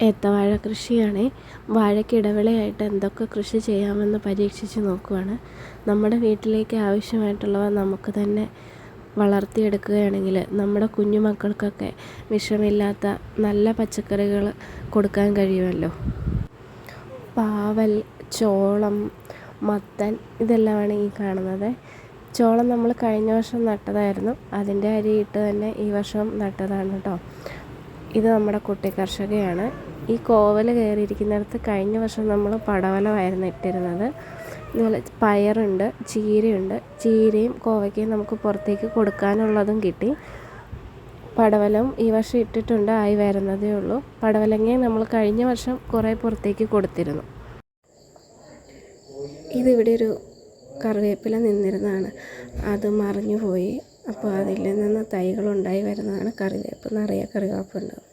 ഏത്തവാഴ കൃഷിയാണ്. വാഴയ്ക്ക് ഇടവിളയായിട്ട് എന്തൊക്കെ കൃഷി ചെയ്യാമെന്ന് പരീക്ഷിച്ച് നോക്കുവാണ്. നമ്മുടെ വീട്ടിലേക്ക് ആവശ്യമായിട്ടുള്ളവ നമുക്ക് തന്നെ വളർത്തിയെടുക്കുകയാണെങ്കിൽ നമ്മുടെ കുഞ്ഞു മക്കൾക്കൊക്കെ വിഷമില്ലാത്ത നല്ല പച്ചക്കറികൾ കൊടുക്കാൻ കഴിയുമല്ലോ? പാവൽ ചോളം മത്തൻ ഇതെല്ലാമാണ് ഈ കാണുന്നത്. ചോളം നമ്മൾ കഴിഞ്ഞ വർഷം നട്ടതായിരുന്നു. അതിന്റെ അരിയിട്ട് തന്നെ ഈ വർഷം നട്ടതാണ് കേട്ടോ. ഇത് നമ്മുടെ കുട്ടി കർഷകയാണ്. ഈ കോവൽ കയറിയിരിക്കുന്നിടത്ത് കഴിഞ്ഞ വർഷം നമ്മൾ പടവലമായിരുന്നു ഇട്ടിരുന്നത്. ഇതുപോലെ പയറുണ്ട് ചീരയുണ്ട്. ചീരയും കോവയ്ക്കയും നമുക്ക് പുറത്തേക്ക് കൊടുക്കാനുള്ളതും കിട്ടി. പടവലം ഈ വർഷം ഇട്ടിട്ടുണ്ട് ആയി വരുന്നതേ ഉള്ളൂ. പടവലങ്ങയും നമ്മൾ കഴിഞ്ഞ വർഷം കുറേ പുറത്തേക്ക് കൊടുത്തിരുന്നു. ഇതിവിടെ ഒരു കറിവേപ്പില നിന്നിരുന്നതാണ്. അത് മറിഞ്ഞു പോയി അപ്പോൾ അതിൽ നിന്ന് തൈകളുണ്ടായി വരുന്നതാണ് കറിവേപ്പ്. നിറയെ കറിവേപ്പുണ്ടാവും.